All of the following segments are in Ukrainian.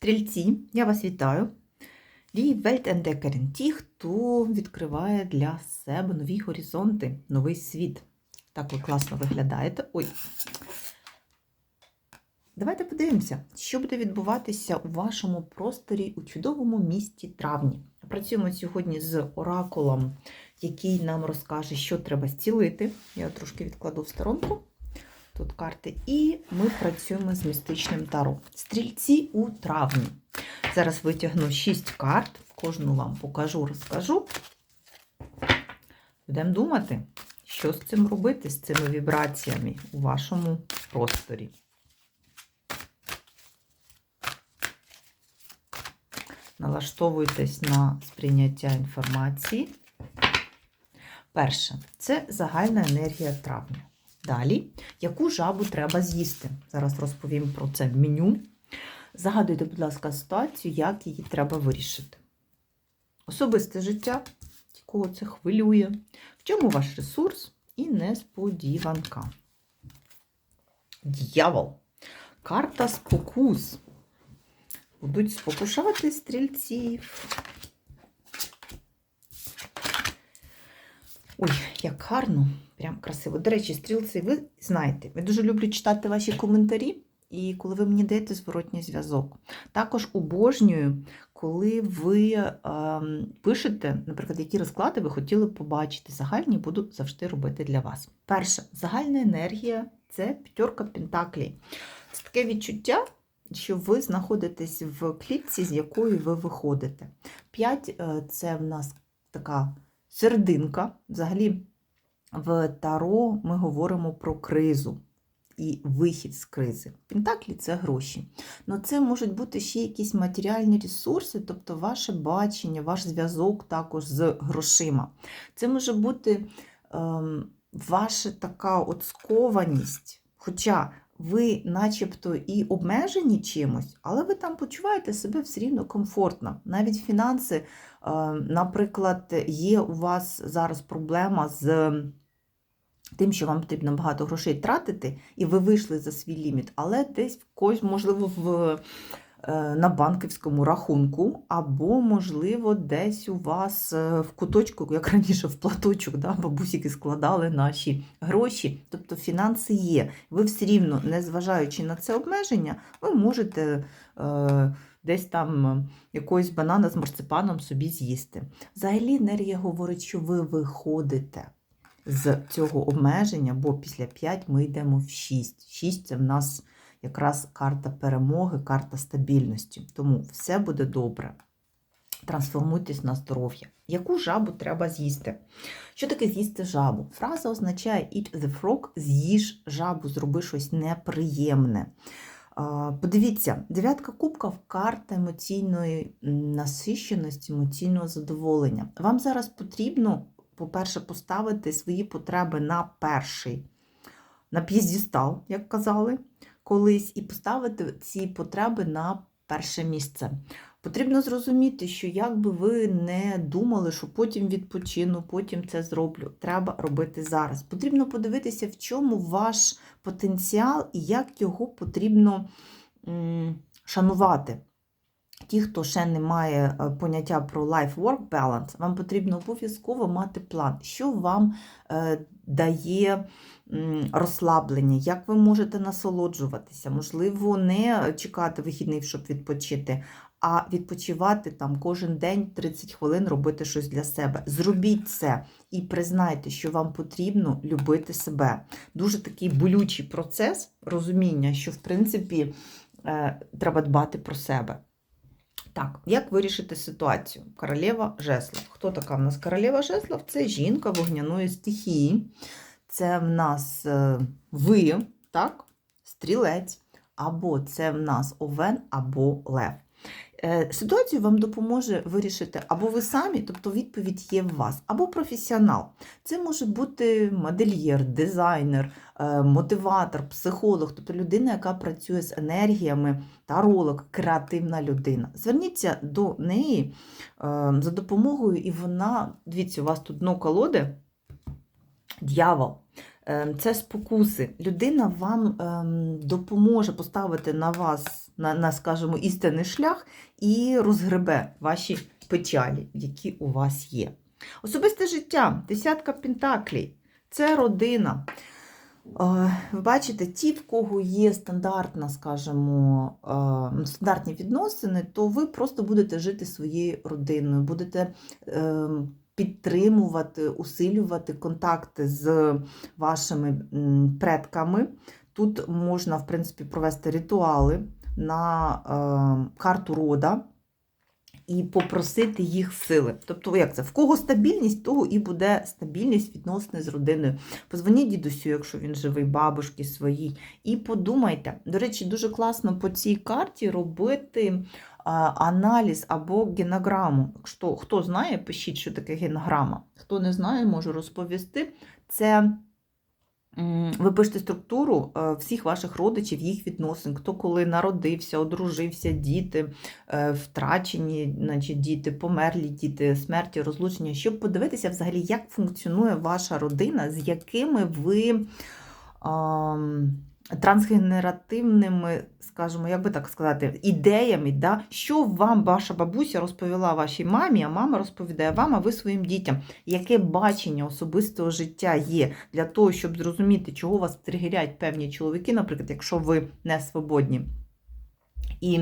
Стрільці, я вас вітаю. Die Weltentdeckerin – ті, хто відкриває для себе нові горизонти, новий світ. Так ви класно виглядаєте. Ой. Давайте подивимося, що буде відбуватися у вашому просторі у чудовому місті травні. Працюємо сьогодні з оракулом, який нам розкаже, що треба зцілити. Я трошки відкладу в сторонку. Тут карти. І ми працюємо з містичним таро. Стрільці у травні. Зараз витягну 6 карт, кожну вам покажу, розкажу. Будемо думати, що з цим робити, з цими вібраціями у вашому просторі. Налаштовуйтесь на сприйняття інформації. Перше, це загальна енергія травня. Далі, яку жабу треба з'їсти? Зараз розповім про це в меню. Загадуйте, будь ласка, ситуацію, як її треба вирішити. Особисте життя, кого це хвилює, в чому ваш ресурс і несподіванка. Д'явол. Карта спокус. Будуть спокушати стрільців. Ой, як гарно, прям красиво. До речі, стрілці, ви знаєте, я дуже люблю читати ваші коментарі, і коли ви мені даєте зворотній зв'язок. Також обожнюю, коли ви е, пишете, наприклад, які розклади ви хотіли побачити. Загальні буду завжди робити для вас. Перше, загальна енергія це п'ятерка пентаклей. Це таке відчуття. Що ви знаходитесь в клітці, з якої ви виходите. П'ять е, це в нас така серединка. Взагалі, в Таро ми говоримо про кризу і вихід з кризи. Пентаклі це гроші. Но це можуть бути ще якісь матеріальні ресурси, тобто ваше бачення, ваш зв'язок також з грошима. Це може бути ем, ваша така от скованість. Хоча ви начебто і обмежені чимось, але ви там почуваєте себе все рівно комфортно. Навіть фінанси, е, наприклад, є у вас зараз проблема з тим, що вам потрібно багато грошей тратити, і ви вийшли за свій ліміт, але десь в когось, можливо, в. На банківському рахунку, або, можливо, десь у вас е, в куточку, як раніше, в платочок, да, бабусіки складали наші гроші. Тобто фінанси є. Ви все рівно, незважаючи на це обмеження, ви можете е, десь там якогось банана з марципаном собі з'їсти. Взагалі, енергія говорить, що ви виходите з цього обмеження, бо після 5 ми йдемо в 6. 6 це в нас якраз карта перемоги, карта стабільності. Тому все буде добре. Трансформуйтесь на здоров'я. Яку жабу треба з'їсти? Що таке з'їсти жабу? Фраза означає eat the frog, з'їж жабу, зроби щось неприємне. Подивіться, дев'ятка кубків карта емоційної насищеності, емоційного задоволення. Вам зараз потрібно, по-перше, поставити свої потреби на перший, на п'єздістал, як казали колись, і поставити ці потреби на перше місце. Потрібно зрозуміти, що як би ви не думали, що потім відпочину, потім це зроблю. Треба робити зараз. Потрібно подивитися, в чому ваш потенціал і як його потрібно шанувати. Ті, хто ще не має е, поняття про life-work balance, вам потрібно обов'язково мати план, що вам е, дає розслаблення, як ви можете насолоджуватися, можливо, не чекати вихідних, щоб відпочити, а відпочивати там кожен день 30 хвилин робити щось для себе. Зробіть це і признайте, що вам потрібно любити себе. Дуже такий болючий процес розуміння, що в принципі е, треба дбати про себе. Так, як вирішити ситуацію? Королева жезлов. Хто така в нас королева жезлов? Це жінка вогняної стихії. Це в нас е, ви, так? Стрілець, або це в нас овен, або лев. Е, ситуацію вам допоможе вирішити або ви самі, тобто відповідь є в вас, або професіонал. Це може бути модельєр, дизайнер, е, мотиватор, психолог, тобто людина, яка працює з енергіями, таролог, креативна людина. Зверніться до неї е, за допомогою, і вона, дивіться, у вас тут дно колоди, дьявол. Це спокуси. Людина вам ем, допоможе поставити на вас на, на скажімо, істинний шлях і розгребе ваші печалі, які у вас є. Особисте життя, десятка пентаклей це родина. Е, Ви бачите, ті, в кого є стандартна, скажімо, е, стандартні відносини, то ви просто будете жити своєю родиною, будете е, підтримувати, усилювати контакти з вашими предками. Тут можна, в принципі, провести ритуали на е, карту рода і попросити їх сили. Тобто, як це? В кого стабільність, того і буде стабільність відносини з родиною. Позвоніть дідусю, якщо він живий, бабушки своїй, і подумайте. До речі, дуже класно по цій карті робити аналіз або генограму. Якщо хто знає, пишіть, що таке генограма. Хто не знає, можу розповісти. Це ви пишете структуру е, всіх ваших родичів, їх відносин, хто коли народився, одружився, діти, е, втрачені значить, діти, померлі діти, смерті, розлучення, щоб подивитися взагалі, як функціонує ваша родина, з якими ви трансгенеративними, скажімо, як би так сказати, ідеями, да? що вам ваша бабуся розповіла вашій мамі, а мама розповідає вам, а ви своїм дітям, яке бачення особистого життя є для того, щоб зрозуміти, чого вас тригерять певні чоловіки, наприклад, якщо ви не свободні. І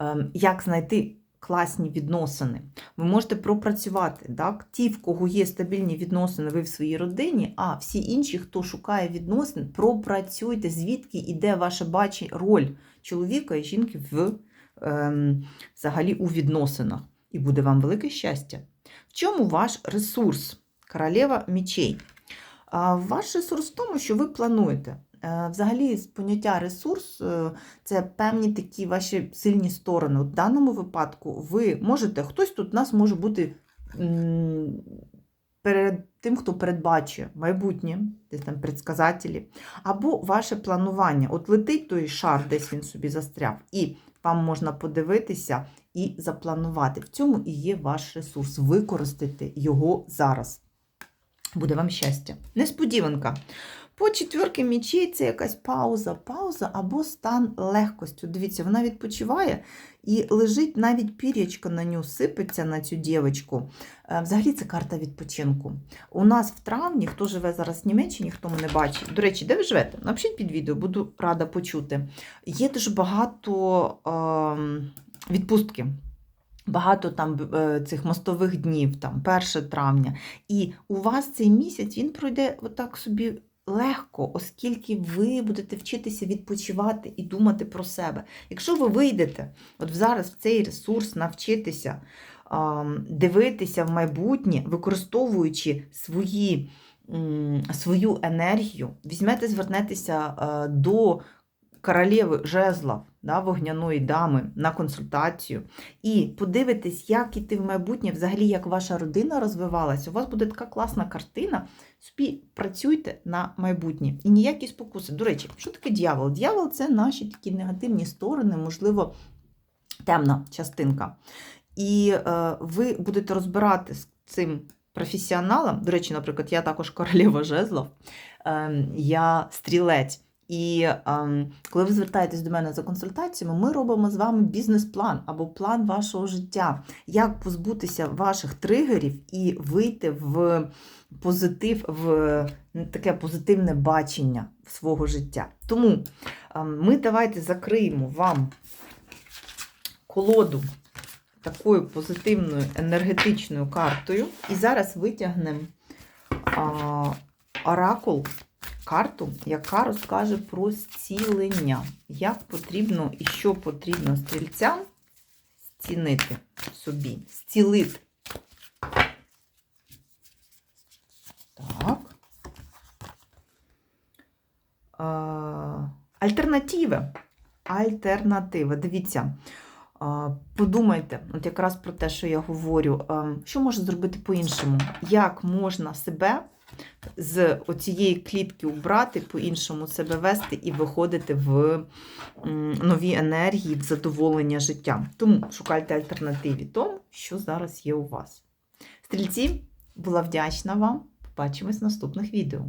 ем, як знайти класні відносини. Ви можете пропрацювати так? ті, в кого є стабільні відносини, ви в своїй родині, а всі інші, хто шукає відносин, пропрацюйте, звідки йде ваше бачення, роль чоловіка і жінки в, ем, взагалі у відносинах. І буде вам велике щастя. В чому ваш ресурс? Королева мічей. Ваш ресурс в тому, що ви плануєте. Е, Взагалі, з поняття ресурс е, це певні такі ваші сильні сторони. В даному випадку ви можете, хтось тут у нас може бути перед тим, хто передбачує майбутнє, десь там предсказателі, або ваше планування. От летить той шар, десь він собі застряв, і вам можна подивитися і запланувати. В цьому і є ваш ресурс. Використати його зараз. Буде вам щастя. Несподіванка. По четвірки мічей це якась пауза, пауза або стан легкості. Дивіться, вона відпочиває і лежить навіть пір'ячко на нього сипеться на цю дівчинку. Е, Взагалі це карта відпочинку. У нас в травні, хто живе зараз в Німеччині, хто мене бачить. До речі, де ви живете? Напишіть під відео, буду рада почути. Є дуже багато ем, відпустки. Багато там е, цих мостових днів, там 1 травня. І у вас цей місяць він пройде отак собі легко, оскільки ви будете вчитися відпочивати і думати про себе. Якщо ви вийдете от зараз в цей ресурс, навчитися дивитися в майбутнє, використовуючи свої, свою енергію, візьмете, звернетеся е, до королеви жезлов, да, вогняної дами на консультацію, і подивитесь, як іти в майбутнє, взагалі, як ваша родина розвивалась, у вас буде така класна картина. Собі працюйте на майбутнє. І ніякі спокуси. До речі, що таке дьявол? Дьявол це наші такі негативні сторони, можливо, темна частинка. І е, ви будете розбирати з цим професіоналом. До речі, наприклад, я також королева жезлов, е, я стрілець. І ем, коли ви звертаєтесь до мене за консультаціями, ми робимо з вами бізнес-план або план вашого життя, як позбутися ваших тригерів і вийти в позитив, в таке позитивне бачення свого життя. Тому ем, ми давайте закриємо вам колоду такою позитивною енергетичною картою. І зараз витягнемо оракул карту, яка розкаже про зцілення. Як потрібно і що потрібно стрільцям зцінити собі, зцілити. Так. Альтернативи. Альтернатива. Дивіться. Подумайте, от якраз про те, що я говорю, що можна зробити по-іншому? Як можна себе з оцієї клітки убрати, по-іншому себе вести і виходити в нові енергії, в задоволення життям. Тому шукайте альтернативі тому, що зараз є у вас. Стрільці, була вдячна вам. Побачимось в наступних відео.